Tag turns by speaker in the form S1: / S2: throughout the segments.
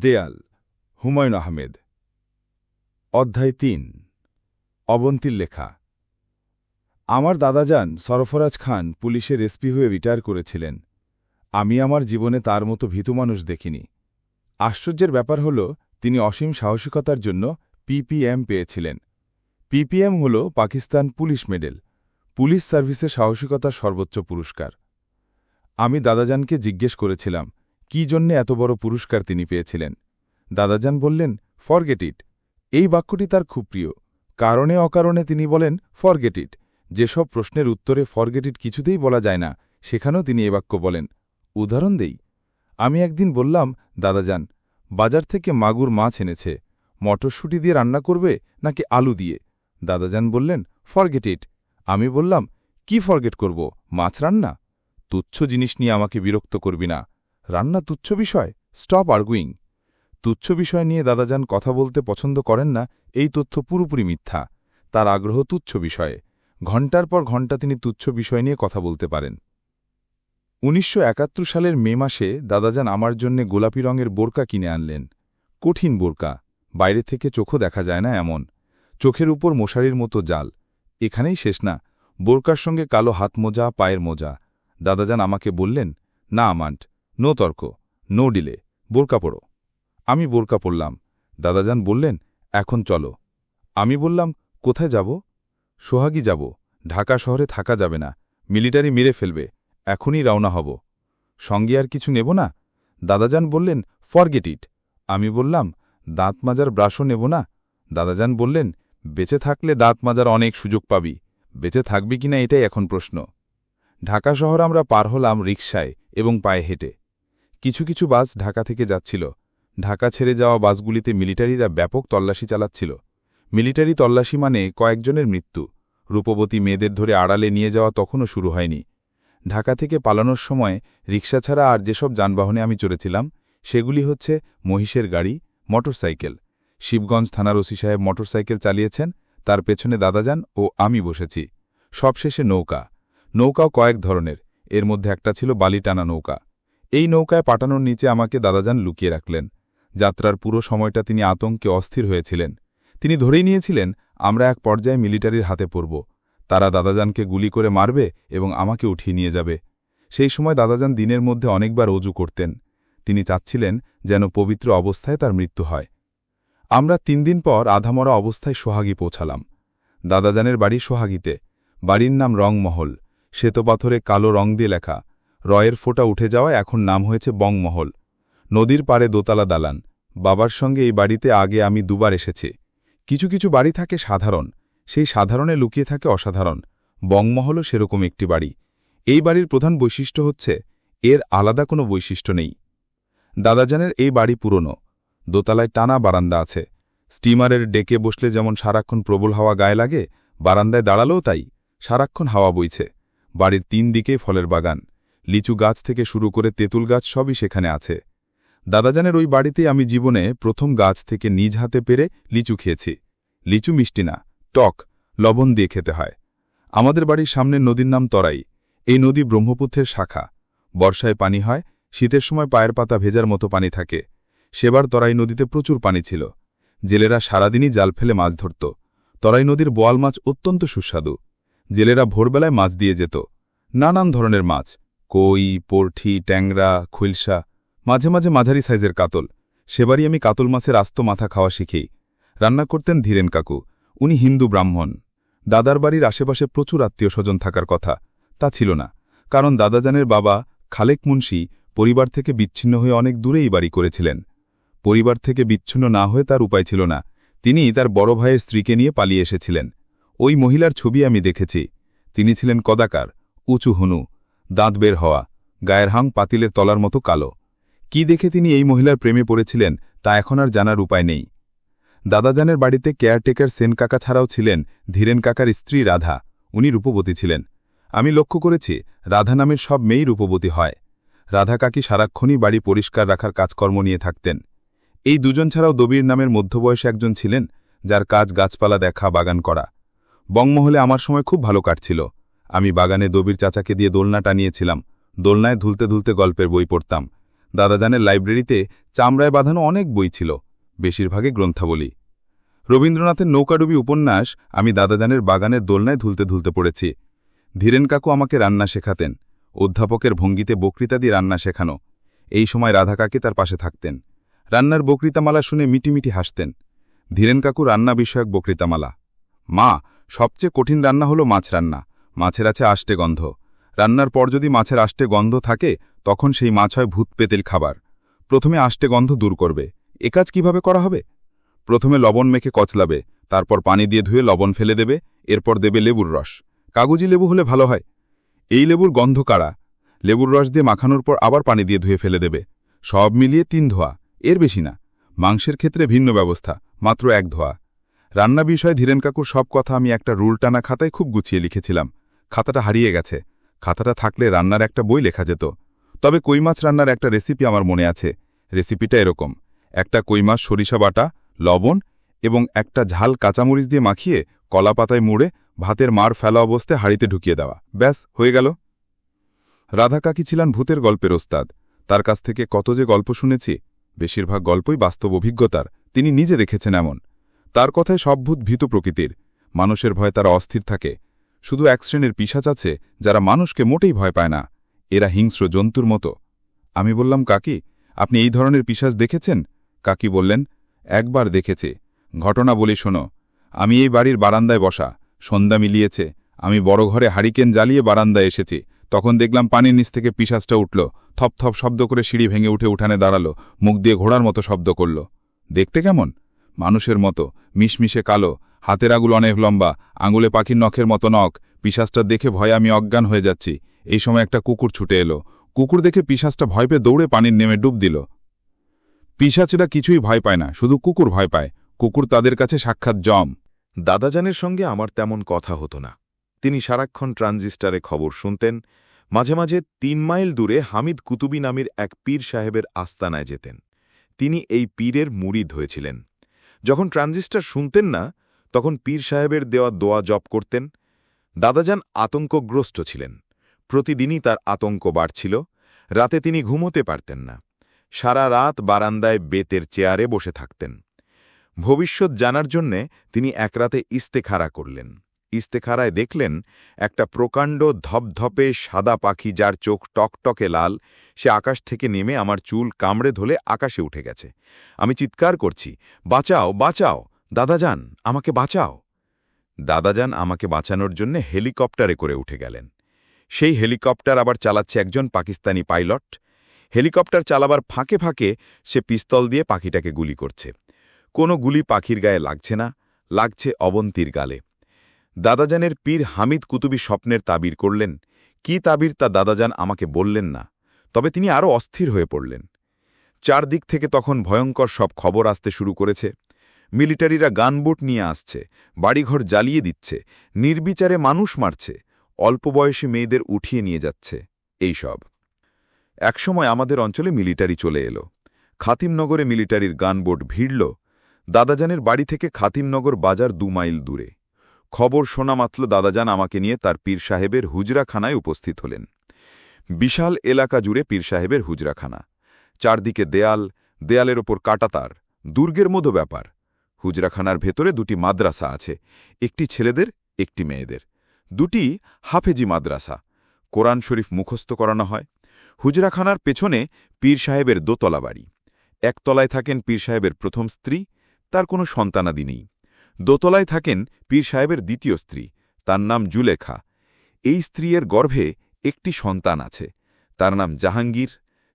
S1: দেয়াল, হুমায়ুন আহমেদ। অধ্যায় তিন, অবন্তীর লেখা। আমার দাদাজান সরফরাজ খান পুলিশের এসপি হয়ে রিটায়ার করেছিলেন। আমি আমার জীবনে তার মতো ভীতু মানুষ দেখিনি। আশ্চর্যের ব্যাপার হল, তিনি অসীম সাহসিকতার জন্য পিপিএম পেয়েছিলেন। পিপিএম হল পাকিস্তান পুলিশ মেডেল, পুলিশ সার্ভিসে সাহসিকতার সর্বোচ্চ পুরস্কার। আমি দাদাজানকে জিজ্ঞেস করেছিলাম কি জন্যে এত বড় পুরস্কার তিনি পেয়েছিলেন? দাদাজান বললেন, ফরগেট ইট। এই বাক্যটি তার খুব প্রিয়। কারণে অকারণে তিনি বলেন, ফরগেট ইট। যেসব প্রশ্নের উত্তরে ফরগেট ইট কিছুতেই বলা যায় না, সেখানেও তিনি এ বাক্য বলেন, উদাহরণ দেই। আমি একদিন বললাম, দাদাজান, বাজার থেকে মাগুর মাছ এনেছে। মটরশুঁটি দিয়ে রান্না করবে নাকি আলু দিয়ে? দাদাজান বললেন, ফরগেট ইট। আমি বললাম, কি ফরগেট করব? মাছ রান্না? তুচ্ছ জিনিস নিয়ে আমাকে বিরক্ত করবি না। রান্না তুচ্ছ বিষয়? স্টপ আর্গুইং তুচ্ছ বিষয় নিয়ে দাদাজান কথা বলতে পছন্দ করেন না, এই তথ্য পুরোপুরি মিথ্যা। তার আগ্রহ তুচ্ছ বিষয়ে। ঘণ্টার পর ঘণ্টা তিনি তুচ্ছ বিষয় নিয়ে কথা বলতে পারেন। উনিশশো একাত্তর সালের মে মাসে দাদাজান আমার জন্যে গোলাপি রঙের বোরকা কিনে আনলেন। কঠিন বোরকা। বাইরে থেকে চোখও দেখা যায় না এমন। চোখের উপর মশারির মতো জাল। এখানেই শেষ না। বোরকার সঙ্গে কালো হাত মোজা পায়ের মোজা। দাদাজান আমাকে বললেন, না আমান্ট নো তর্ক, নো ডিলে, বোরকা পড়ো আমি বোরকা পড়লাম দাদাজান বললেন, এখন চলো। আমি বললাম, কোথায় যাব? সোহাগী যাব। ঢাকা শহরে থাকা যাবে না। মিলিটারি মেরে ফেলবে। এখনই রওনা হব। সঙ্গে আর কিছু নেব না? দাদাজান বললেন, ফরগেট ইট। আমি বললাম, দাঁত মাজার ব্রাশও নেব না? দাদাজান বললেন, বেঁচে থাকলে দাঁত মাজার অনেক সুযোগ পাবি। বেঁচে থাকবি কিনা এটাই এখন প্রশ্ন। ঢাকা শহর আমরা পার হলাম রিকশায় এবং পায়ে হেঁটে। কিছু কিছু বাস ঢাকা থেকে যাচ্ছিল। ঢাকা ছেড়ে যাওয়া বাসগুলিতে মিলিটারিরা ব্যাপক তল্লাশি চালাচ্ছিল। মিলিটারি তল্লাশি মানে কয়েকজনের মৃত্যু। রূপবতী মেয়েদের ধরে আড়ালে নিয়ে যাওয়া তখনও শুরু হয়নি। ঢাকা থেকে পালানোর সময় রিক্সা ছাড়া আর যেসব যানবাহনে আমি চড়েছিলাম, সেগুলি হচ্ছে মহিষের গাড়ি, মোটরসাইকেল। শিবগঞ্জ থানার ওসি সাহেব মোটরসাইকেল চালিয়েছেন, তার পেছনে দাদাজান ও আমি বসেছি। সবশেষে নৌকা। নৌকাও কয়েক ধরনের। এর মধ্যে একটা ছিল বালি টানা নৌকা। এই নৌকায় পাঠানোর নিচে আমাকে দাদাজান লুকিয়ে রাখলেন। যাত্রার পুরো সময়টা তিনি আতঙ্কে অস্থির হয়েছিলেন। তিনি ধরেই নিয়েছিলেন, আমরা এক পর্যায়ে মিলিটারির হাতে পড়ব। তারা দাদাজানকে গুলি করে মারবে এবং আমাকে উঠিয়ে নিয়ে যাবে। সেই সময় দাদাজান দিনের মধ্যে অনেকবার অজু করতেন। তিনি চাচ্ছিলেন যেন পবিত্র অবস্থায় তার মৃত্যু হয়। আমরা তিন দিন পর আধামরা অবস্থায় সোহাগী পৌঁছালাম। দাদাজানের বাড়ি সোহাগীতে। বাড়ির নাম রংমহল। শ্বেতপাথরে কালো রং দিয়ে লেখা। রয়ের ফোঁটা উঠে যাওয়া এখন নাম হয়েছে বংমহল। নদীর পারে দোতলা দালান। বাবার সঙ্গে এই বাড়িতে আগে আমি দুবার এসেছি। কিছু কিছু বাড়ি থাকে সাধারণ। সেই সাধারণে লুকিয়ে থাকে অসাধারণ। বংমহলও সেরকম একটি বাড়ি। এই বাড়ির প্রধান বৈশিষ্ট্য হচ্ছে, এর আলাদা কোনো বৈশিষ্ট্য নেই। দাদাজানের এই বাড়ি পুরনো। দোতলায় টানা বারান্দা আছে। স্টিমারের ডেকে বসলে যেমন সারাক্ষণ প্রবল হাওয়া গায়ে লাগে, বারান্দায় দাঁড়ালেও তাই। সারাক্ষণ হাওয়া বইছে। বাড়ির তিন দিকেই ফলের বাগান। লিচু গাছ থেকে শুরু করে তেঁতুল গাছ সবই সেখানে আছে। দাদাজানের ওই বাড়িতেই আমি জীবনে প্রথম গাছ থেকে নিজ হাতে পেরে লিচু খেয়েছি। লিচু মিষ্টি না, টক, লবণ দিয়ে খেতে হয়। আমাদের বাড়ির সামনের নদীর নাম তরাই। এই নদী ব্রহ্মপুত্রের শাখা। বর্ষায় পানি হয়, শীতের সময় পায়ের পাতা ভেজার মতো পানি থাকে। সেবার তরাই নদীতে প্রচুর পানি ছিল। জেলেরা সারাদিনই জাল ফেলে মাছ ধরত। তরাই নদীর বোয়াল মাছ অত্যন্ত সুস্বাদু। জেলেরা ভোরবেলায় মাছ দিয়ে যেত। নানান ধরনের মাছ। কই, পোরঠি, ট্যাংরা খুলসা মাঝে মাঝে মাঝারি সাইজের কাতল। সেবারই আমি কাতল মাছের আস্ত মাথা খাওয়া শিখি রান্না করতেন ধীরেন কাকু, উনি হিন্দু ব্রাহ্মণ। দাদার বাড়ির আশেপাশে প্রচুর আত্মীয় স্বজন থাকার কথা, তা ছিল না। কারণ দাদাজানের বাবা, খালেক মুন্সি, পরিবার থেকে বিচ্ছিন্ন হয়ে অনেক দূরেই বাড়ি করেছিলেন। পরিবার থেকে বিচ্ছিন্ন না হয়ে তার উপায় ছিল না। তিনি তার বড় ভাইয়ের স্ত্রীকে নিয়ে পালিয়ে এসেছিলেন। ওই মহিলার ছবি আমি দেখেছি। তিনি ছিলেন কদাকার, উঁচু, হুনু। দাঁত বের হওয়া, গায়ের হাং পাতিলের তলার মতো কালো। কি দেখে তিনি এই মহিলার প্রেমে পড়েছিলেন, তা এখন আর জানার উপায় নেই। দাদাজানের বাড়িতে কেয়ারটেকার সেন কাকা ছাড়াও ছিলেন ধীরেন কাকার স্ত্রী রাধা, উনি রূপবতী ছিলেন। আমি লক্ষ্য করেছি, রাধা নামের সব মেয়েই রূপবতী হয়। রাধা কাকি সারাক্ষণই বাড়ি পরিষ্কার রাখার কাজকর্ম নিয়ে থাকতেন। এই দুজন ছাড়াও দবির নামের মধ্যবয়সে একজন ছিলেন, যার কাজ গাছপালা দেখা, বাগান করা। বংমহলে আমার সময় খুব ভালো কাটছিল। আমি বাগানে দবির চাচাকে দিয়ে দোলনা টানিয়েছিলাম। দোলনায় ধুলতে ধুলতে গল্পের বই পড়তাম। দাদাজানের লাইব্রেরিতে চামড়ায় বাঁধানো অনেক বই ছিল। বেশিরভাগে গ্রন্থাবলী। রবীন্দ্রনাথের নৌকাডুবি উপন্যাস আমি দাদাজানের বাগানের দোলনায় ধুলতে ধুলতে পড়েছি। ধীরেন কাকু আমাকে রান্না শেখাতেন। অধ্যাপকের ভঙ্গিতে বক্তৃতা দিয়ে রান্না শেখানো। এই সময় রাধা কাকি তার পাশে থাকতেন। রান্নার বক্তৃতামালা শুনে মিটিমিটি হাসতেন। ধীরেন কাকু রান্না বিষয়ক বক্তৃতামালা। মা, সবচেয়ে কঠিন রান্না হলো মাছ রান্না। মাছের আছে আষ্টে গন্ধ। রান্নার পর যদি মাছের আষ্টে গন্ধ থাকে, তখন সেই মাছ হয় ভূত পেতেল খাবার। প্রথমে আষ্টে গন্ধ দূর করবে। এ কাজ কীভাবে করা হবে? প্রথমে লবণ মেখে কচলাবে, তারপর পানি দিয়ে ধুয়ে লবণ ফেলে দেবে, এরপর দেবে লেবুর রস। কাগজি লেবু হলে ভালো হয়। এই লেবুর গন্ধ কাড়া লেবুর রস দিয়ে মাখানোর পর আবার পানি দিয়ে ধুয়ে ফেলে দেবে। সব মিলিয়ে তিন ধোয়া। এর বেশি না। মাংসের ক্ষেত্রে ভিন্ন ব্যবস্থা, মাত্র এক ধোয়া। রান্না বিষয়ে ধীরেন কাকুর সব কথা আমি একটা রুল টানা খাতায় খুব গুছিয়ে লিখেছিলাম। খাতাটা হারিয়ে গেছে। খাতাটা থাকলে রান্নার একটা বই লেখা যেত। তবে কই মাছ রান্নার একটা রেসিপি আমার মনে আছে। রেসিপিটা এরকম। একটা কই মাছ সরিষা বাটা, লবণ এবং একটা ঝাল কাঁচামরিচ দিয়ে মাখিয়ে কলা পাতায় মুড়ে ভাতের মার ফেলা অবস্থায় হাড়িতে ঢুকিয়ে দেওয়া। ব্যাস, হয়ে গেল। রাধা কাকি ছিলেন ভূতের গল্পের ওস্তাদ। তার কাছ থেকে কত যে গল্প শুনেছি, বেশিরভাগ গল্পই বাস্তব অভিজ্ঞতার। তিনি নিজে দেখেছেন এমন। তার কথায় সব ভূত ভীত প্রকৃতির। মানুষের ভয়ে তারা অস্থির থাকে। শুধু এক শ্রেণির পিসাচ আছে যারা মানুষকে মোটেই ভয় পায় না। এরা হিংস্র জন্তুর মতো। আমি বললাম, কাকি, আপনি এই ধরনের পিসাজ দেখেছেন? কাকি বললেন, একবার দেখেছি। ঘটনা বলি শোনো। আমি এই বাড়ির বারান্দায় বসা। সন্ধ্যা মিলিয়েছে। আমি বড় ঘরে হারিকেন জ্বালিয়ে বারান্দায় এসেছি। তখন দেখলাম পানির নিচ থেকে পিসাজটা উঠল। থপ থপ শব্দ করে সিঁড়ি ভেঙে উঠে উঠানে দাঁড়াল। মুখ দিয়ে ঘোড়ার মতো শব্দ করল। দেখতে কেমন? মানুষের মতো। মিশমিশে কালো। হাতের আগুল অনেক লম্বা, আঙুলে পাখির নখের মতো নখ পিসাজটা দেখে ভয়ে আমি অজ্ঞান হয়ে যাচ্ছি। এই সময় একটা কুকুর ছুটে এলো। কুকুর দেখে পিসাজটা ভয় পেয়ে দৌড়ে পানির নেমে ডুব দিল। পিসাচেরা কিছুই ভয় পায় না, শুধু কুকুর ভয় পায়। কুকুর তাদের কাছে সাক্ষাৎ জম।
S2: দাদাজানের সঙ্গে আমার তেমন কথা হতো না। তিনি সারাক্ষণ ট্রানজিস্টারে খবর শুনতেন। মাঝে মাঝে তিন মাইল দূরে হামিদ কুতুবি নামের এক পীর সাহেবের আস্তানায় যেতেন। তিনি এই পীরের মুড়িদ হয়েছিলেন যখন ট্রানজিস্টার শুনতেন না তখন পীর সাহেবের দেওয়া দোয়া জপ করতেন। দাদাজান আতঙ্কগ্রস্ত ছিলেন। প্রতিদিনই তার আতঙ্ক বাড়ছিল। রাতে তিনি ঘুমোতে পারতেন না। সারা রাত বারান্দায় বেতের চেয়ারে বসে থাকতেন। ভবিষ্যৎ জানার জন্যে তিনি একরাতে ইস্তেখারা করলেন। ইস্তেখারায় দেখলেন একটা প্রকাণ্ড ধপধপে সাদা পাখি যার চোখ টকটকে লাল, সে আকাশ থেকে নেমে আমার চুল কামড়ে ধলে আকাশে উঠে গেছে। আমি চিৎকার করছি, বাঁচাও বাঁচাও! দাদাজান, আমাকে বাঁচাও। দাদাজান আমাকে বাঁচানোর জন্য হেলিকপ্টারে করে উঠে গেলেন। সেই হেলিকপ্টার আবার চালাচ্ছে একজন পাকিস্তানি পাইলট। হেলিকপ্টার চালাবার ফাঁকে ফাঁকে সে পিস্তল দিয়ে পাখিটাকে গুলি করছে। কোনো গুলি পাখির গায়ে লাগছে না, লাগছে অবন্তীর গালে। দাদাজানের পীর হামিদ কুতুবি স্বপ্নের তাবির করলেন। কি তাবির তা দাদাজান আমাকে বললেন না, তবে তিনি আরও অস্থির হয়ে পড়লেন। চারদিক থেকে তখন ভয়ঙ্কর সব খবর আসতে শুরু করেছে। মিলিটারিরা গানবোট নিয়ে আসছে, বাড়িঘর জ্বালিয়ে দিচ্ছে, নির্বিচারে মানুষ মারছে, অল্প বয়সী মেয়েদের উঠিয়ে নিয়ে যাচ্ছে, এই সব। একসময় আমাদের অঞ্চলে মিলিটারি চলে এলো। খাতিমনগরে মিলিটারির গানবোট ভিড়ল, দাদাজানের বাড়ি থেকে খাতিমনগর বাজার দু মাইল দূরে। খবর শোনা মাত্র দাদাজান আমাকে নিয়ে তার পীর সাহেবের হুজরাখানায় উপস্থিত হলেন। বিশাল এলাকা জুড়ে পীর সাহেবের হুজরাখানা। চারদিকে দেয়াল, দেয়ালের ওপর কাটাতার, দুর্গের মতো ব্যাপার। হুজরাখানার ভেতরে দুটি মাদ্রাসা আছে, একটি ছেলেদের, একটি মেয়েদের। দুটি হাফেজি মাদ্রাসা। কোরআন শরীফ মুখস্থ করানো হয়। হুজরাখানার পেছনে পীর সাহেবের দোতলা বাড়ি। একতলায় থাকেন পীর সাহেবের প্রথম স্ত্রী, তার কোনো সন্তানাদি নেই। দোতলায় থাকেন পীর সাহেবের দ্বিতীয় স্ত্রী, তার নাম জুলেখা। এই স্ত্রীর গর্ভে একটি সন্তান আছে, তার নাম জাহাঙ্গীর।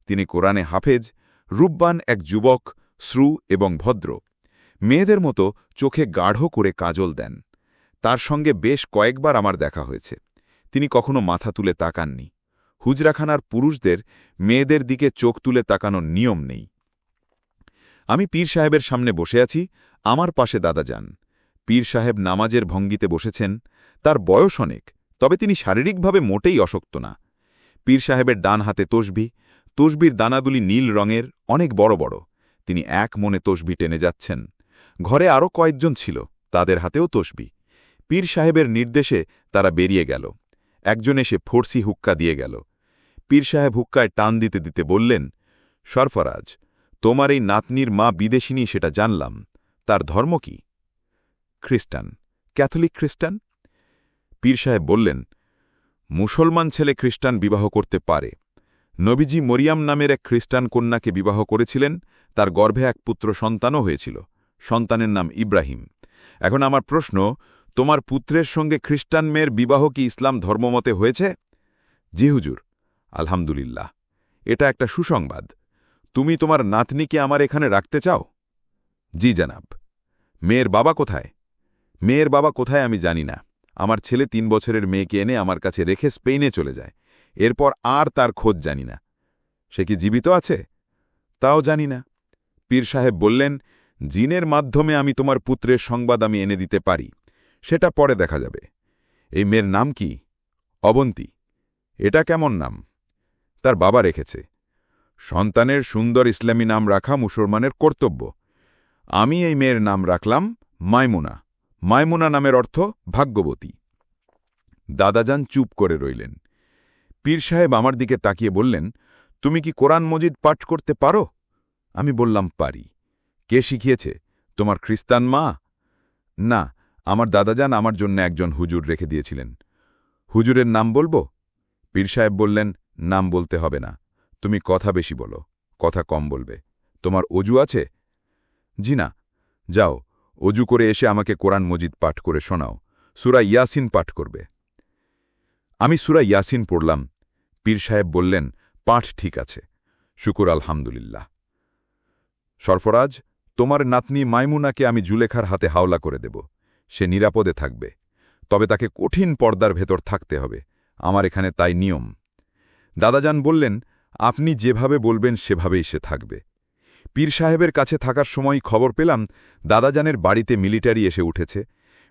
S2: তিনি কোরআনে হাফেজ, রূপবান এক যুবক, শ্রু এবং ভদ্র। মেয়েদের মতো চোখে গাঢ় করে কাজল দেন। তার সঙ্গে বেশ কয়েকবার আমার দেখা হয়েছে। তিনি কখনো মাথা তুলে তাকাননি। হুজরাখানার পুরুষদের মেয়েদের দিকে চোখ তুলে তাকানোর নিয়ম নেই। আমি পীর সাহেবের সামনে বসে আছি, আমার পাশে দাদা যান। পীর সাহেব নামাজের ভঙ্গিতে বসেছেন, তার বয়স অনেক, তবে তিনি শারীরিকভাবে মোটেই অশক্ত না। পীর সাহেবের ডান হাতে তসবি, তসবির দানাদুলি নীল রঙের, অনেক বড় বড়। তিনি এক মনে তসবি টেনে যাচ্ছেন। ঘরে আরও কয়েকজন ছিল, তাদের হাতেও তসবি। পীর সাহেবের নির্দেশে তারা বেরিয়ে গেল। একজন এসে ফোরসি হুক্কা দিয়ে গেল। পীর সাহেব হুক্কায় টান দিতে দিতে বললেন, সরফরাজ, তোমার এই নাতনির মা বিদেশিনী সেটা জানলাম। তার ধর্ম কি? খ্রিস্টান, ক্যাথলিক খ্রিস্টান? পীর সাহেব বললেন, মুসলমান ছেলে খ্রিস্টান বিবাহ করতে পারে। নবীজি মরিয়াম নামের এক খ্রিস্টান কন্যাকে বিবাহ করেছিলেন, তার গর্ভে এক পুত্র সন্তানও হয়েছিল। সন্তানের নাম ইব্রাহিম। এখন আমার প্রশ্ন, তোমার পুত্রের সঙ্গে খ্রিস্টান মেয়ের বিবাহ কি ইসলাম ধর্মমতে হয়েছে? জি হুজুর, আলহামদুলিল্লাহ। এটা একটা সুসংবাদ। তুমি তোমার নাতনিকে আমার এখানে রাখতে চাও? জি জানাব। মেয়ের বাবা কোথায়? মেয়ের বাবা কোথায় আমি জানি না। আমার ছেলে তিন বছরের মেয়েকে এনে আমার কাছে রেখে স্পেনে চলে যায়। এরপর আর তার খোঁজ জানি না। সে কি জীবিত আছে? তাও জানি না। পীর সাহেব বললেন জিনের মাধ্যমে আমি তোমার পুত্রের সংবাদ আমি এনে দিতে পারি। সেটা পরে দেখা যাবে। এই মেয়ের নাম কি? অবন্তী। এটা কেমন নাম? তার বাবা রেখেছে। সন্তানের সুন্দর ইসলামী নাম রাখা মুসলমানের কর্তব্য। আমি এই মেয়ের নাম রাখলাম মাইমুনা। মাইমুনা নামের অর্থ ভাগ্যবতী। দাদাজান চুপ করে রইলেন। পীর সাহেব আমার দিকে তাকিয়ে বললেন, তুমি কি কোরআন মজিদ পাঠ করতে পারো? আমি বললাম, পারি। কে শিখিয়েছে? তোমার খ্রিস্টান মা? না, আমার দাদাজান আমার জন্য একজন হুজুর রেখে দিয়েছিলেন। হুজুরের নাম বলব? পীর সাহেব বললেন, নাম বলতে হবে না। তুমি কথা বেশি বলো, কথা কম বলবে। তোমার অজু আছে? জি না। যাও, অজু করে এসে আমাকে কোরআন মজিদ পাঠ করে শোনাও। সুরা ইয়াসিন পাঠ করবে। আমি সুরা ইয়াসিন পড়লাম। পীর সাহেব বললেন, পাঠ ঠিক আছে। শুকুর আলহামদুলিল্লাহ। সরফরাজ তোমার নাতনি মাইমুনাকে আমি জুলেখার হাতে হাওলা করে দেব। সে নিরাপদে থাকবে। তবে তাকে কঠিন পর্দার ভেতর থাকতে হবে। আমার এখানে তাই নিয়ম। দাদাজান বললেন, আপনি যেভাবে বলবেন সেভাবেই সে থাকবে। পীর সাহেবের কাছে থাকার সময় খবর পেলাম, দাদাজানের বাড়িতে মিলিটারি এসে উঠেছে।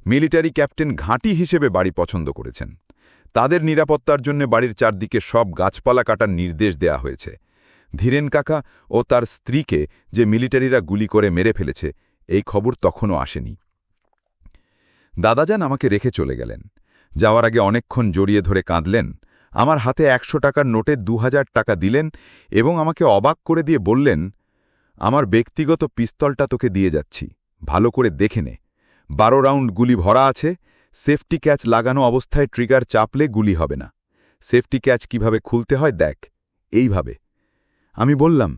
S2: মিলিটারি ক্যাপ্টেন ঘাঁটি হিসেবে বাড়ি পছন্দ করেছেন। তাদের নিরাপত্তার জন্য বাড়ির চারদিকে সব গাছপালা কাটার নির্দেশ দেয়া হয়েছে। ধীরেন কাকা ও তার স্ত্রীকে যে মিলিটারিরা গুলি করে মেরে ফেলেছে, এই খবর তখনও আসেনি। দাদাজান আমাকে রেখে চলে গেলেন। যাওয়ার আগে অনেকক্ষণ জড়িয়ে ধরে কাঁদলেন, আমার হাতে একশো টাকার নোটে দু হাজার টাকা দিলেন এবং আমাকে অবাক করে দিয়ে বললেন, আমার ব্যক্তিগত পিস্তলটা তোকে দিয়ে যাচ্ছি, ভালো করে দেখে নে। বারো রাউন্ড গুলি ভরা আছে, সেফটি ক্যাচ লাগানো অবস্থায় ট্রিগার চাপলে গুলি হবে না। সেফটি ক্যাচ কীভাবে খুলতে হয় দেখ, এইভাবে। আমি বললাম,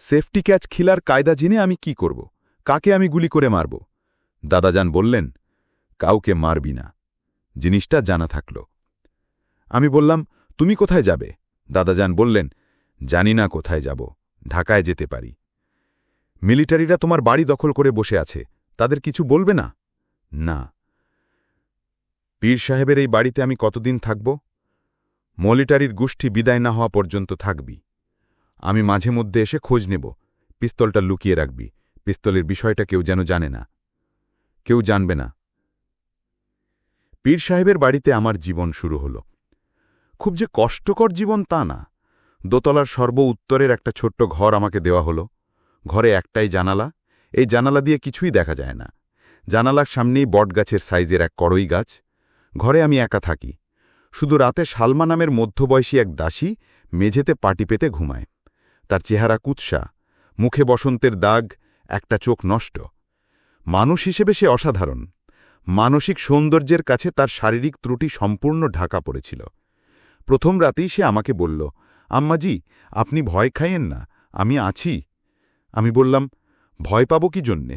S2: সেফটি ক্যাচ খিলার কায়দা জেনে আমি কি করব? কাকে আমি গুলি করে মারব? দাদাজান বললেন, কাউকে মারবি না। জিনিসটা জানা থাকল। আমি বললাম, তুমি কোথায় যাবে? দাদাজান বললেন, জানি না কোথায় যাব, ঢাকায় যেতে পারি। মিলিটারিরা তোমার বাড়ি দখল করে বসে আছে, তাদের কিছু বলবে না? না। পীর সাহেবের এই বাড়িতে আমি কতদিন থাকব? মলিটারির গোষ্ঠী বিদায় না হওয়া পর্যন্ত থাকবি। আমি মাঝে মধ্যে এসে খোঁজ নেব। পিস্তলটা লুকিয়ে রাখবি। পিস্তলের বিষয়টা কেউ যেন জানে না। কেউ জানবে না। পীর সাহেবের বাড়িতে আমার জীবন শুরু হল। খুব যে কষ্টকর জীবন তা না। দোতলার সর্ব উত্তরের একটা ছোট্ট ঘর আমাকে দেওয়া হলো। ঘরে একটাই জানালা। এই জানালা দিয়ে কিছুই দেখা যায় না। জানালার সামনেই বটগাছের সাইজের এক করই গাছ। ঘরে আমি একা থাকি। শুধু রাতে সালমা নামের মধ্যবয়সী এক দাসী মেঝেতে পাটি পেতে ঘুমায়। তার চেহারা কুৎসা, মুখে বসন্তের দাগ, একটা চোখ নষ্ট। মানুষ হিসেবে সে অসাধারণ। মানসিক সৌন্দর্যের কাছে তার শারীরিক ত্রুটি সম্পূর্ণ ঢাকা পড়েছিল। প্রথম রাতেই সে আমাকে বলল আম্মাজি আপনি ভয় খাইয়েন না, আমি আছি। আমি বললাম, ভয় পাব কি জন্যে?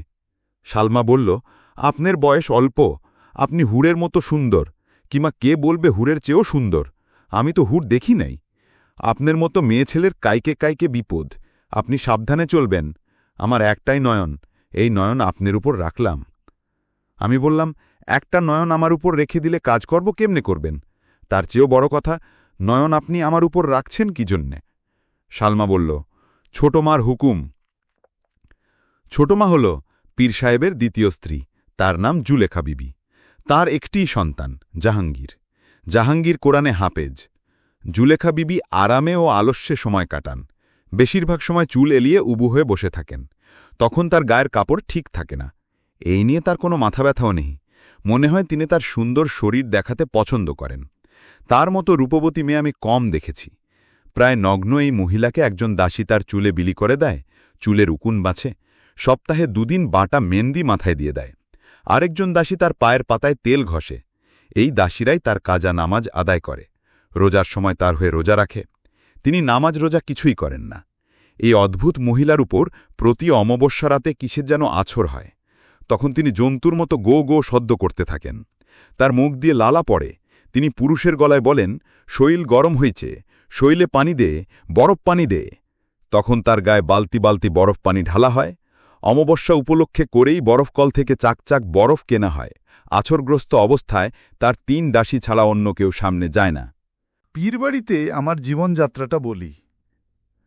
S2: সালমা বলল, আপনার বয়স অল্প, আপনি হুড়ের মতো সুন্দর, কিমা কে বলবে হুড়ের চেয়েও সুন্দর? আমি তো হুড় দেখি নাই। আপনার মতো মেয়ে ছেলের কাইকে কাইকে বিপদ। আপনি সাবধানে চলবেন। আমার একটাই নয়ন, এই নয়ন আপনার উপর রাখলাম। আমি বললাম, একটা নয়ন আমার উপর রেখে দিলে কাজ করব কেমনে করবেন? তার চেয়েও বড় কথা, নয়ন আপনি আমার উপর রাখছেন কি জন্যে? সালমা বলল, ছোট মার হুকুম। ছোটমা হল পীর সাহেবের দ্বিতীয় স্ত্রী, তার নাম জুলেখা বিবি। তার একটিই সন্তান, জাহাঙ্গীর। জাহাঙ্গীর কোরআনে হাফেজ। জুলেখা বিবি আরামে ও আলস্যে সময় কাটান। বেশিরভাগ সময় চুল এলিয়ে উবু হয়ে বসে থাকেন। তখন তার গায়ের কাপড় ঠিক থাকে না। এই নিয়ে তার কোনো মাথা ব্যথাও নেই। মনে হয় তিনি তার সুন্দর শরীর দেখাতে পছন্দ করেন। তার মতো রূপবতী মেয়ে আমি কম দেখেছি।
S3: প্রায় নগ্ন এই মহিলাকে একজন দাসী তার চুলে বিলি করে দেয়, চুলের উকুন বাঁচে সপ্তাহে দুদিন বাটা মেহেন্দি মাথায় দিয়ে দেয়। আরেকজন দাসী তার পায়ের পাতায় তেল ঘষে। এই দাসীরাই তার কাজা নামাজ আদায় করে। রোজার সময় তার হয়ে রোজা রাখে, তিনি নামাজ রোজা কিছুই করেন না। এই অদ্ভুত মহিলার উপর প্রতি অমাবস্যা রাতে কিসের যেন আছর হয়। তখন তিনি জন্তুর মতো গো গো সদ্য করতে থাকেন। তার মুখ দিয়ে লালা পড়ে। তিনি পুরুষের গলায় বলেন, শৈল গরম হয়েছে শৈলে পানি দে, বরফ পানি দে। তখন তার গায়ে বালতি বালতি বরফ পানি ঢালা হয়। অমাবস্যা উপলক্ষে করেই বরফকল থেকে চাকচাক বরফ কেনা হয়। আছরগ্রস্ত অবস্থায় তার তিন দাসী ছাড়া অন্য কেউ সামনে যায় না।
S4: পীরবাড়িতে আমার জীবনযাত্রাটা বলি।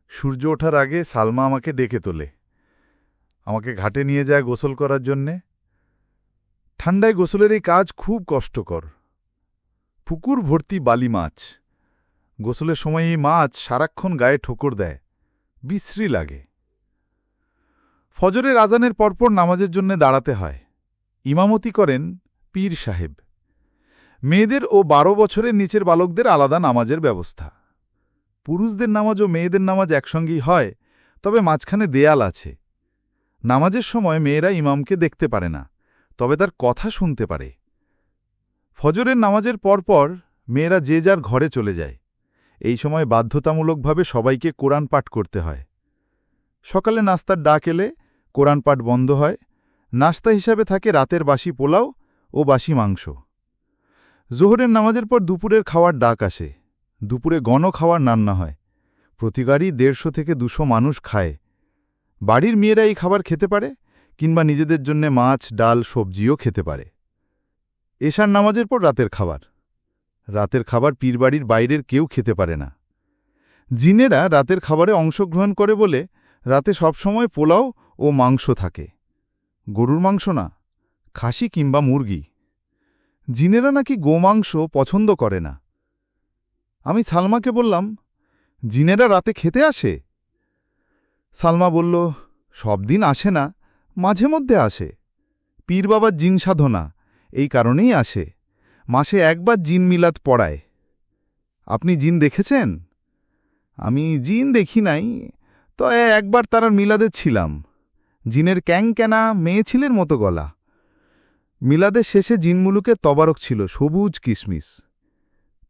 S4: সূর্য ওঠার আগে সালমা আমাকে ডেকে তোলে। আমাকে ঘাটে নিয়ে যায় গোসল করার জন্যে। ঠান্ডায় গোসলের এই কাজ খুব কষ্টকর। পুকুর ভর্তি বালি মাছ। গোসলের সময় এই মাছ সারাক্ষণ গায়ে ঠোকর দেয়। বিশ্রী লাগে। ফজরের আজানের পরপর নামাজের জন্য দাঁড়াতে হয়। ইমামতি করেন পীর সাহেব। মেয়েদের ও বারো বছরের নিচের বালকদের আলাদা নামাজের ব্যবস্থা। পুরুষদের নামাজ ও মেয়েদের নামাজ একসঙ্গেই হয়, তবে মাঝখানে দেয়াল আছে। নামাজের সময় মেয়েরা ইমামকে দেখতে পারে না, তবে তার কথা শুনতে পারে। ফজরের নামাজের পরপর মেয়েরা যে যার ঘরে চলে যায়। এই সময় বাধ্যতামূলকভাবে সবাইকে কোরআন পাঠ করতে হয়। সকালে নাস্তার ডাক এলে কোরআন পাঠ বন্ধ হয়, নাস্তা হিসাবে থাকে রাতের বাসি পোলাও ও বাসি মাংস। জোহরের নামাজের পর দুপুরের খাওয়ার ডাক আসে। দুপুরে গণ খাওয়ার রান্না হয়। প্রতিবারই দেড়শো থেকে দুশো মানুষ খায়। বাড়ির মেয়েরা এই খাবার খেতে পারে কিংবা নিজেদের জন্য মাছ, ডাল, সবজিও খেতে পারে। এশার নামাজের পর রাতের খাবার। রাতের খাবার পীরবাড়ির বাইরের কেউ খেতে পারে না। জিনেরা রাতের খাবারে অংশগ্রহণ করে বলে রাতে সবসময় পোলাও ও মাংস থাকে। গরুর মাংস না, খাসি কিংবা মুরগি। জিনেরা নাকি গোমাংস পছন্দ করে না। আমি সালমাকে বললাম, জিনেরা রাতে খেতে আসে? সালমা বলল, সব দিন আসে না, মাঝে মধ্যে আসে। পীর বাবার জিন সাধনা এই কারণেই আসে। মাসে একবার জিন মিলাদ পড়ায়। আপনি জিন দেখেছেন? আমি জিন দেখি নাই তো একবার তারার মিলাদে ছিলাম। জিনের ক্যাং ক্যানা মেয়ে ছিলের মতো গলা। মিলাদের শেষে জিনমুলুকে তবারক ছিল, সবুজ কিশমিশ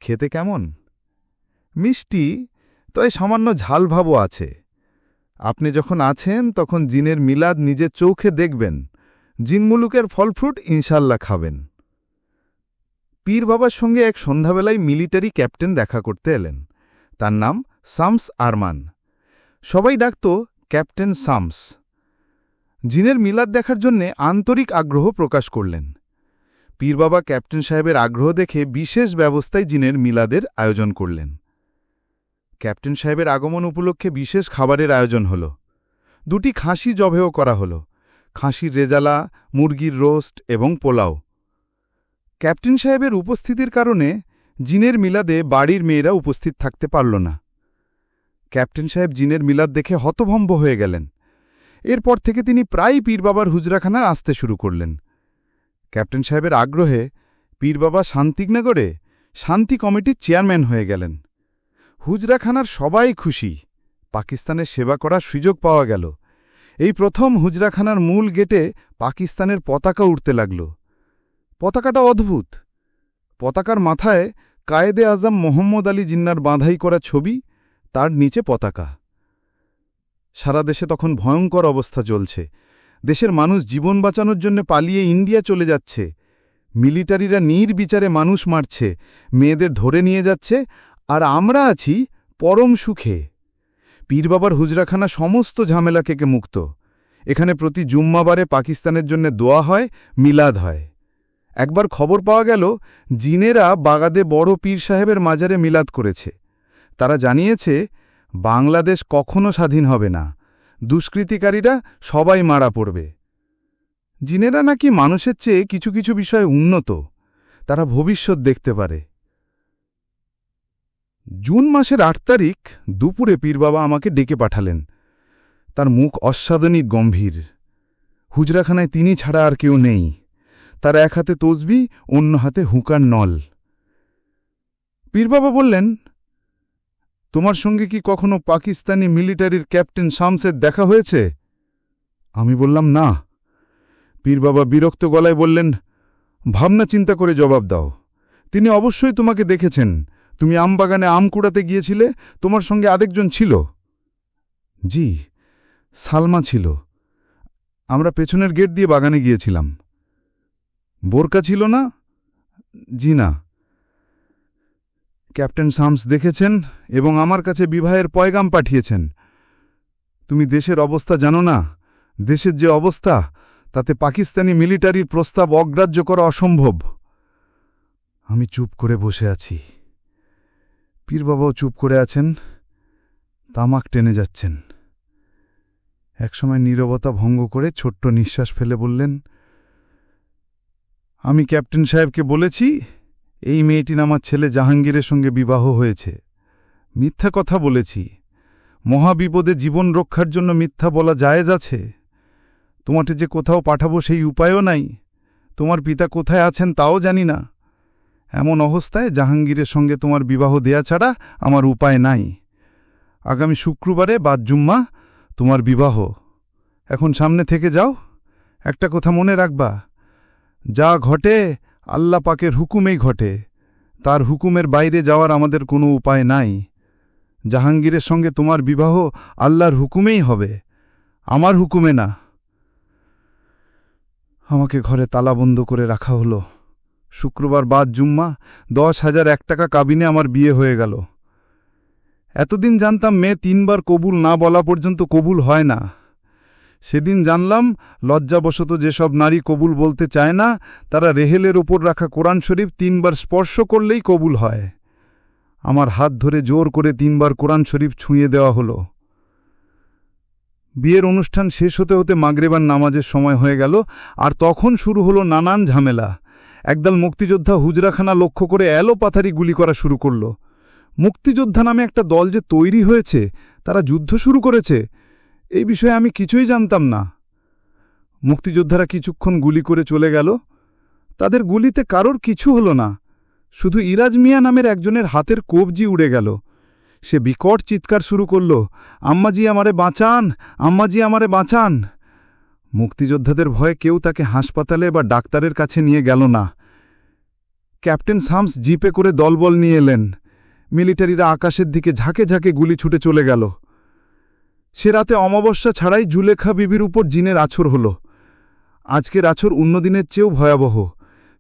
S4: খেতে কেমন? মিষ্টি তয় সামান্য ঝালভাবও আছে। আপনি যখন আছেন, তখন জিনের মিলাদ নিজের চোখে দেখবেন। জিনমুলুকের ফলফ্রুট ইনশাল্লাহ খাবেন। পীর বাবার সঙ্গে এক সন্ধ্যাবেলায় মিলিটারি ক্যাপ্টেন দেখা করতে এলেন। তার নাম সামস আরমান। সবাই ডাকত ক্যাপ্টেন সামস। জিনের মিলাদ দেখার জন্যে আন্তরিক আগ্রহ প্রকাশ করলেন। পীর বাবা ক্যাপ্টেন সাহেবের আগ্রহ দেখে বিশেষ ব্যবস্থায় জিনের মিলাদের আয়োজন করলেন। ক্যাপ্টেন সাহেবের আগমন উপলক্ষে বিশেষ খাবারের আয়োজন হল। দুটি খাসি জবেও করা হল। খাসির রেজালা, মুরগির রোস্ট এবং পোলাও। ক্যাপ্টেন সাহেবের উপস্থিতির কারণে জিনের মিলাদে বাড়ির মেয়েরা উপস্থিত থাকতে পারল না। ক্যাপ্টেন সাহেব জিনের মিলাদ দেখে হতভম্ব হয়ে গেলেন। এরপর থেকে তিনি প্রায়ই পীর বাবার হুজরাখানার আসতে শুরু করলেন। ক্যাপ্টেন সাহেবের আগ্রহে পীর বাবা শান্তিনগরে শান্তি কমিটির চেয়ারম্যান হয়ে গেলেন। হুজরাখানার সবাই খুশি। পাকিস্তানের সেবা করার সুযোগ পাওয়া গেল। এই প্রথম হুজরাখানার মূল গেটে পাকিস্তানের পতাকা উঠতে লাগল। পতাকাটা অদ্ভুত। পতাকার মাথায় কায়েদে আজম মোহাম্মদ আলী জিন্নার বাঁধাই করা ছবি, তার নিচে পতাকা। সারা দেশে তখন ভয়ঙ্কর অবস্থা চলছে। দেশের মানুষ জীবন বাঁচানোর জন্য পালিয়ে ইন্ডিয়া চলে যাচ্ছে। মিলিটারিরা নির্বিচারে মানুষ মারছে, মেয়েদের ধরে নিয়ে যাচ্ছে, আর আমরা আছি পরম সুখে। পীরবাবার হুজরাখানা সমস্ত ঝামেলা থেকে মুক্ত। এখানে প্রতি জুম্মাবারে পাকিস্তানের জন্য দোয়া হয়, মিলাদ হয়। একবার খবর পাওয়া গেল, জিনেরা বাগাদে বড় পীর সাহেবের মাজারে মিলাদ করেছে। তারা জানিয়েছে বাংলাদেশ কখনো স্বাধীন হবে না। দুষ্কৃতিকারীরা সবাই মারা পড়বে। জিনেরা নাকি মানুষের চেয়ে কিছু কিছু বিষয়ে উন্নত। তারা ভবিষ্যৎ দেখতে পারে। জুন মাসের আট তারিখ দুপুরে পীরবাবা আমাকে ডেকে পাঠালেন। তার মুখ অস্বাদনী গম্ভীর। হুজরাখানায় তিনি ছাড়া আর কেউ নেই। তার এক হাতে তসবি, অন্য হাতে হুঁকার নল। পীরবাবা বললেন তোমার সঙ্গে কি কখনো পাকিস্তানি মিলিটারির ক্যাপ্টেন শামসের দেখা হয়েছে? আমি বললাম, না। পীর বাবা বিরক্ত গলায় বললেন, ভাবনা চিন্তা করে জবাব দাও। তিনি অবশ্যই তোমাকে দেখেছেন। তুমি আম বাগানে আম কুড়াতে গিয়েছিলে, তোমার সঙ্গে আরেকজন ছিল। জি, সালমা ছিল। আমরা পেছনের গেট দিয়ে বাগানে গিয়েছিলাম। বোরকা ছিল না? জি না। ক্যাপ্টেন শামস দেখেছেন এবং আমার কাছে বিবাহের পয়গাম পাঠিয়েছেন। তুমি দেশের অবস্থা জানো না। দেশের যে অবস্থা, তাতে পাকিস্তানি মিলিটারির প্রস্তাব অগ্রাহ্য করা অসম্ভব। আমি চুপ করে বসে আছি। পীরবাবাও চুপ করে আছেন। তামাক টেনে যাচ্ছেন। একসময় নীরবতা ভঙ্গ করে ছোট্ট নিঃশ্বাস ফেলে বললেন, আমি ক্যাপ্টেন সাহেবকে বলেছি এই মেয়েটির আমার ছেলে জাহাঙ্গীরের সঙ্গে বিবাহ হয়েছে। মিথ্যা কথা বলেছি। মহাবিপদে জীবন রক্ষার জন্য মিথ্যা বলা জায়েজ আছে। তোমাকে যে কোথাও পাঠাবো সেই উপায়ও নাই। তোমার পিতা কোথায় আছেন তাও জানি না। এমন অবস্থায় জাহাঙ্গীরের সঙ্গে তোমার বিবাহ দেয়া ছাড়া আমার উপায় নাই। আগামী শুক্রবারে বাদ জুম্মা তোমার বিবাহ। এখন সামনে থেকে যাও। একটা কথা মনে রাখবা। যা ঘটে আল্লাহ পাকের হুকুমেই ঘটে। তার হুকুমের বাইরে যাওয়ার আমাদের কোনো উপায় নাই। জাহাঙ্গীরের সঙ্গে তোমার বিবাহ আল্লাহর হুকুমেই হবে। আমার হুকুমে না। আমাকে ঘরে তালাবন্ধ করে রাখা হলো। শুক্রবার বাদ জুম্মা, দশ হাজার এক টাকা কাবিনে আমার বিয়ে হয়ে গেল। এতদিন জানতাম মেয়ে তিনবার কবুল না বলা পর্যন্ত কবুল হয় না। সেদিন জানলাম, লজ্জাবশত যেসব নারী কবুল বলতে চায় না, তারা রেহেলের ওপর রাখা কোরআন শরীফ তিনবার স্পর্শ করলেই কবুল হয়। আমার হাত ধরে জোর করে তিনবার কোরআন শরীফ ছুঁয়ে দেওয়া হলো। বিয়ের অনুষ্ঠান শেষ হতে হতে মাগরেবার নামাজের সময় হয়ে গেল, আর তখন শুরু হলো নানান ঝামেলা। একদল মুক্তিযোদ্ধা হুজরাখানা লক্ষ্য করে এলো পাথারি গুলি করা শুরু করল। মুক্তিযোদ্ধা নামে একটা দল যে তৈরি হয়েছে, তারা যুদ্ধ শুরু করেছে। এই বিষয়ে আমি কিছুই জানতাম না। মুক্তিযোদ্ধারা কিছুক্ষণ গুলি করে চলে গেল। তাদের গুলিতে কারোর কিছু হলো না। শুধু ইরাজ মিয়া নামের একজনের হাতের কবজি উড়ে গেল। সে বিকট চিৎকার শুরু করল আম্মাজি আমারে বাঁচান! আম্মাজি আমারে বাঁচান! মুক্তিযোদ্ধাদের ভয়ে কেউ তাকে হাসপাতালে বা ডাক্তারের কাছে নিয়ে গেল না। ক্যাপ্টেন সামস জিপে করে দলবল নিয়ে এলেন। মিলিটারিরা আকাশের দিকে ঝাঁকে ঝাঁকে গুলি ছুটে চলে গেল। সে রাতে অমাবস্যা ছাড়াই জুলেখা বিবির উপর জিনের আছর হল। আজকের আছর অন্যদিনের চেয়েও ভয়াবহ।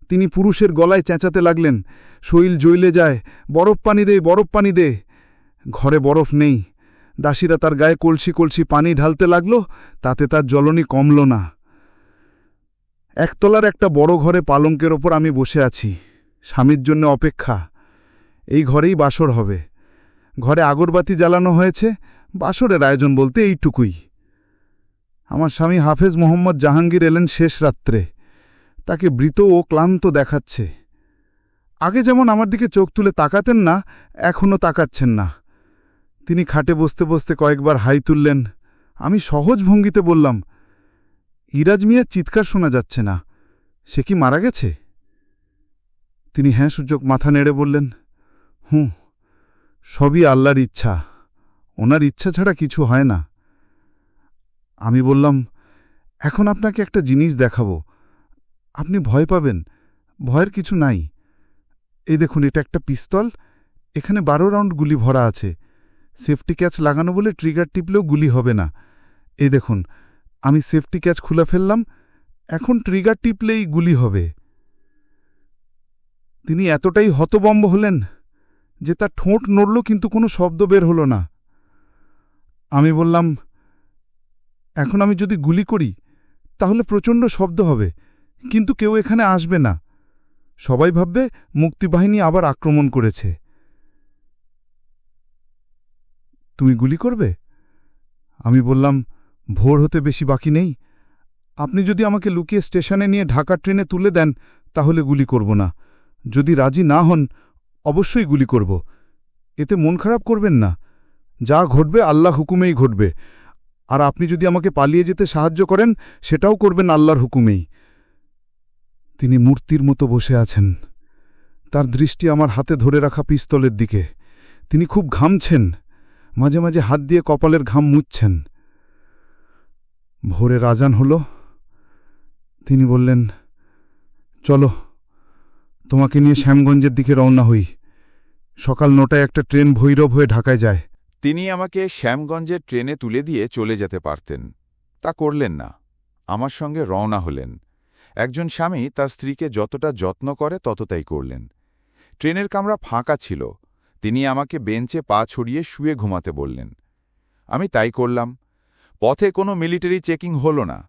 S4: তিনি পুরুষের গলায় চেঁচাতে লাগলেন, শৈল জ্বইলে যায়, বরফ পানি দে, বরফ পানি দে। ঘরে বরফ নেই। দাসীরা তার গায়ে কলসি কলসি পানি ঢালতে লাগল, তাতে তার জ্বলনি কমল না। একতলার একটা বড় ঘরে পালঙ্কের ওপর আমি বসে আছি। স্বামীর জন্য অপেক্ষা। এই ঘরেই বাসর হবে। ঘরে আগরবাতি জ্বালানো হয়েছে বাসরের আয়োজন বলতে এইটুকুই। আমার স্বামী হাফেজ মোহাম্মদ জাহাঙ্গীর এলেন শেষ রাত্রে। তাকে বৃত ও ক্লান্ত দেখাচ্ছে। আগে যেমন আমার দিকে চোখ তুলে তাকাতেন না, এখনও তাকাচ্ছেন না। তিনি খাটে বসতে বসতে কয়েকবার হাই তুললেন। আমি সহজ ভঙ্গিতে বললাম, ইরাজ মিয়ার চিৎকার শোনা যাচ্ছে না। সে কি মারা গেছে? তিনি হ্যাঁ সূচক মাথা নেড়ে বললেন, হুঁ, সবই আল্লাহর ইচ্ছা। ওনার ইচ্ছা ছাড়া কিছু হয় না। আমি বললাম, এখন আপনাকে একটা জিনিস দেখাবো। আপনি ভয় পাবেন, ভয়ের কিছু নাই। এই দেখুন, এটা একটা পিস্তল, এখানে বারো রাউন্ড গুলি ভরা আছে। সেফটি ক্যাচ লাগানো বলে ট্রিগার টিপলেও গুলি হবে না। এই দেখুন, আমি সেফটি ক্যাচ খুলে ফেললাম, এখন ট্রিগার টিপলেই গুলি হবে। তিনি এতটাই হতবম্ব হলেন যে তার ঠোঁট নড়ল কিন্তু কোনো শব্দ বের হল না। আমি বললাম, এখন আমি যদি গুলি করি, তাহলে প্রচণ্ড শব্দ হবে, কিন্তু কেউ এখানে আসবে না। সবাই ভাববে মুক্তিবাহিনী আবার আক্রমণ করেছে। তুমি গুলি করবে? আমি বললাম, ভোর হতে বেশি বাকি নেই। আপনি যদি আমাকে লুকিয়ে স্টেশনে নিয়ে ঢাকা ট্রেনে তুলে দেন, তাহলে গুলি করব না। যদি রাজি না হন, অবশ্যই গুলি করব। এতে মন খারাপ করবেন না। যা ঘটবে আল্লাহ হুকুমেই ঘটবে। আর আপনি যদি আমাকে পালিয়ে যেতে সাহায্য করেন, সেটাও করবেন আল্লাহর হুকুমেই। তিনি মূর্তির মতো বসে আছেন। তার দৃষ্টি আমার হাতে ধরে রাখা পিস্তলের দিকে। তিনি খুব ঘামছেন। মাঝে মাঝে হাত দিয়ে কপালের ঘাম মুছছেন। ভোরে রাজান হল। তিনি বললেন, চলো, তোমাকে নিয়ে শ্যামগঞ্জের দিকে রওনা হই। সকাল নটায় একটা ট্রেন ভৈরব হয়ে ঢাকায় যায়।
S2: তিনি আমাকে শ্যামগঞ্জের ট্রেনে তুলে দিয়ে চলে যেতে পারতেন। তা করলেন না। আমার সঙ্গে রওনা হলেন। একজন স্বামী তার স্ত্রীকে যতটা যত্ন করে ততটাই করলেন। ট্রেনের কামরা ফাঁকা ছিল। তিনি আমাকে বেঞ্চে পা ছড়িয়ে শুয়ে ঘুমাতে বললেন। আমি তাই করলাম। পথে কোনো মিলিটারি চেকিং হল না।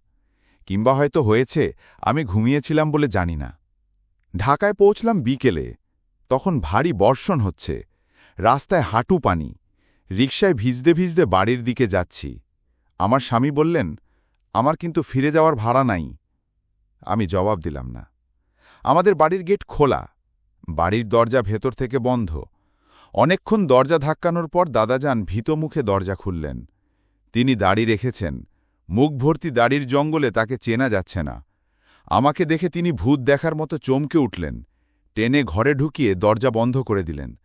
S2: কিংবা হয়তো হয়েছে, আমি ঘুমিয়েছিলাম বলে জানি না। ঢাকায় পৌঁছলাম বিকেলে। তখন ভারী বর্ষণ হচ্ছে। রাস্তায় হাঁটু পানি। রিকশায় ভিজতে ভিজতে বাড়ির দিকে যাচ্ছি। আমার স্বামী বললেন, আমার কিন্তু ফিরে যাওয়ার ভাড়া নাই। আমি জবাব দিলাম না। আমাদের বাড়ির গেট খোলা। বাড়ির দরজা ভেতর থেকে বন্ধ। অনেকক্ষণ দরজা ধাক্কানোর পর দাদাজান ভীত মুখে দরজা খুললেন। তিনি দাড়ি রেখেছেন। মুখ ভর্তি দাড়ির জঙ্গলে তাকে চেনা যাচ্ছে না। আমাকে দেখে তিনি ভূত দেখার মতো চমকে উঠলেন। টেনে ঘরে ঢুকিয়ে দরজা বন্ধ করে দিলেন।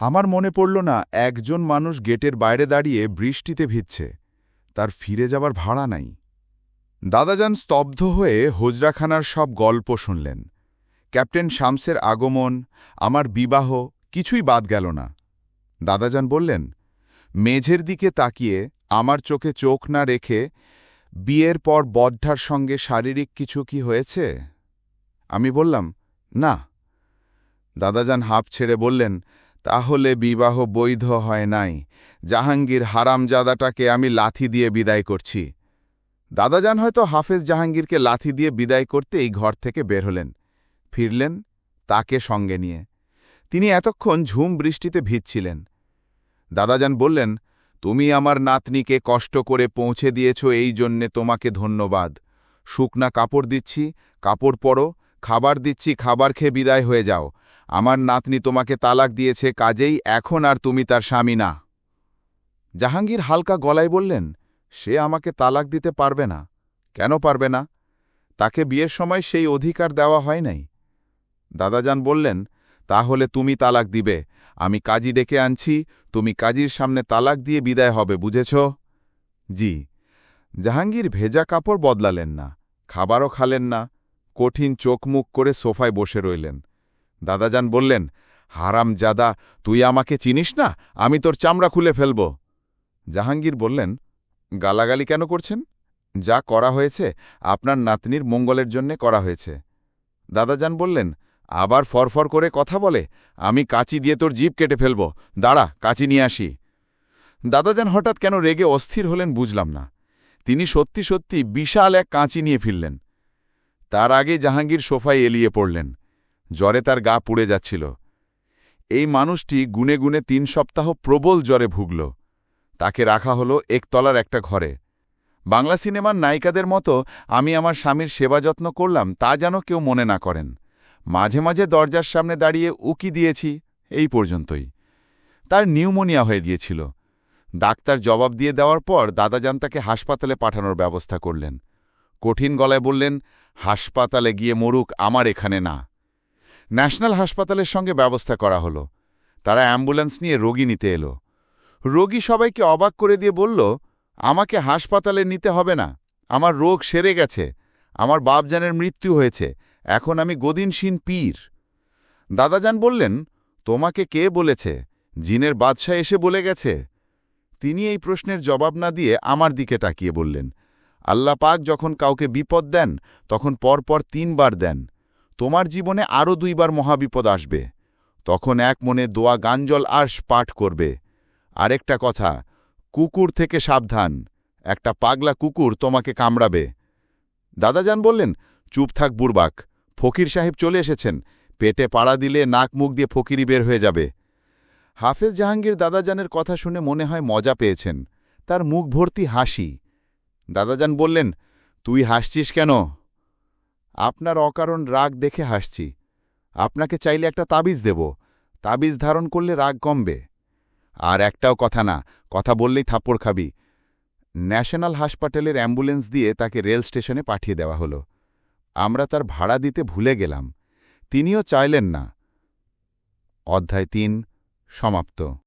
S2: আমার মনে পড়ল না একজন মানুষ গেটের বাইরে দাঁড়িয়ে বৃষ্টিতে ভিজছে। তার ফিরে যাবার ভাড়া নাই। দাদাজান স্তব্ধ হয়ে হোজরাখানার সব গল্প শুনলেন। ক্যাপ্টেন শামসের আগমন, আমার বিবাহ, কিছুই বাদ গেল না। দাদাজান বললেন, মেঝের দিকে তাকিয়ে আমার চোখে চোখ না রেখে বিয়ের পর বড্ঢার সঙ্গে শারীরিক কিছু কি হয়েছে? আমি বললাম, না। দাদাজান হাঁপ ছেড়ে বললেন তাহলে বিবাহ বৈধ হয় নাই। জাহাঙ্গীর হারামজাদাটাকে আমি লাথি দিয়ে বিদায় করছি। দাদাজান হয়তো হাফেজ জাহাঙ্গীরকে লাথি দিয়ে বিদায় করতে এই ঘর থেকে বের হলেন। ফিরলেন তাকে সঙ্গে নিয়ে। তিনি এতক্ষণ ঝুম বৃষ্টিতে ভিজছিলেন। দাদাজান বললেন, তুমি আমার নাতনিকে কষ্ট করে পৌঁছে দিয়েছ, এই জন্যে তোমাকে ধন্যবাদ। শুকনা কাপড় দিচ্ছি, কাপড় পরো, খাবার দিচ্ছি, খাবার খেয়ে বিদায় হয়ে যাও। আমার নাতনি তোমাকে তালাক দিয়েছে, কাজেই এখন আর তুমি তার স্বামী না। জাহাঙ্গীর হালকা গলায় বললেন, সে আমাকে তালাক দিতে পারবে না। কেন পারবে না? তাকে বিয়ের সময় সেই অধিকার দেওয়া হয় নাই। দাদাজান বললেন, তাহলে তুমি তালাক দিবে। আমি কাজী ডেকে আনছি, তুমি কাজীর সামনে তালাক দিয়ে বিদায় হবে, বুঝেছ? জি। জাহাঙ্গীর ভেজা কাপড় বদলালেন না, খাবারও খালেন না, কঠিন চোখ মুখ করে সোফায় বসে রইলেন। দাদাজান বললেন, হারাম জাদা, তুই আমাকে চিনিস না? আমি তোর চামড়া খুলে ফেলব। জাহাঙ্গীর বললেন, গালাগালি কেন করছেন? যা করা হয়েছে, আপনার নাতনির মঙ্গলের জন্যে করা হয়েছে। দাদাজান বললেন, আবার ফরফর করে কথা বলে, আমি কাঁচি দিয়ে তোর জিপ কেটে ফেলব। দাঁড়া, কাঁচি নিয়ে আসি। দাদাজান হঠাৎ কেন রেগে অস্থির হলেন বুঝলাম না। তিনি সত্যি সত্যি বিশাল এক কাঁচি নিয়ে ফিরলেন। তার আগে জাহাঙ্গীর সোফায় এলিয়ে পড়লেন। জ্বরে তার গা পুড়ে যাচ্ছিল। এই মানুষটি গুনে গুনে তিন সপ্তাহ প্রবল জ্বরে ভুগল। তাকে রাখা হলো একতলার একটা ঘরে। বাংলা সিনেমার নায়িকাদের মতো আমি আমার স্বামীর সেবা যত্ন করলাম তা যেন কেউ মনে না করেন। মাঝে মাঝে দরজার সামনে দাঁড়িয়ে উকি দিয়েছি, এই পর্যন্তই। তার নিউমোনিয়া হয়ে গিয়েছিল। ডাক্তার জবাব দিয়ে দেওয়ার পর দাদাজান তাকে হাসপাতালে পাঠানোর ব্যবস্থা করলেন। কঠিন গলায় বললেন, হাসপাতালে গিয়ে মরুক, আমার এখানে না। ন্যাশনাল হাসপাতালের সঙ্গে ব্যবস্থা করা হলো। তারা অ্যাম্বুলেন্স নিয়ে রোগী নিতে এলো। রোগী সবাইকে অবাক করে দিয়ে বলল, আমাকে হাসপাতালে নিতে হবে না। আমার রোগ সেরে গেছে। আমার বাপজানের মৃত্যু হয়েছে। এখন আমি গদিনশীন পীর। দাদাজান বললেন, তোমাকে কে বলেছে? জিনের বাদশাহ এসে বলে গেছে? তিনি এই প্রশ্নের জবাব না দিয়ে আমার দিকে তাকিয়ে বললেন, আল্লাহ পাক যখন কাউকে বিপদ দেন, তখন পরপর তিনবার দেন। তোমার জীবনে আরও দুইবার মহাবিপদ আসবে। তখন এক মনে দোয়া গাঞ্জল আর্শ পাঠ করবে। আরেকটা কথা, কুকুর থেকে সাবধান। একটা পাগলা কুকুর তোমাকে কামড়াবে। দাদাজান বললেন, চুপ থাক বুরবাক ফকির সাহেব চলে এসেছেন। পেটে পাড়া দিলে নাক মুখ দিয়ে ফকিরি বের হয়ে যাবে। হাফেজ জাহাঙ্গীর দাদাজানের কথা শুনে মনে হয় মজা পেয়েছেন। তার মুখ ভর্তি হাসি। দাদাজান বললেন, তুই হাসছিস কেন? আপনার অকারণ রাগ দেখে হাসছি। আপনাকে চাইলে একটা তাবিজ দেব। তাবিজ ধারণ করলে রাগ কমবে। আর একটাও কথা না, কথা বললেই থাপ্পড় খাবি। ন্যাশনাল হাসপাতালের অ্যাম্বুলেন্স দিয়ে তাকে রেল স্টেশনে পাঠিয়ে দেওয়া হলো। আমরা তার ভাড়া দিতে ভুলে গেলাম। তিনিও চাইলেন না। অধ্যায় তিন, সমাপ্ত।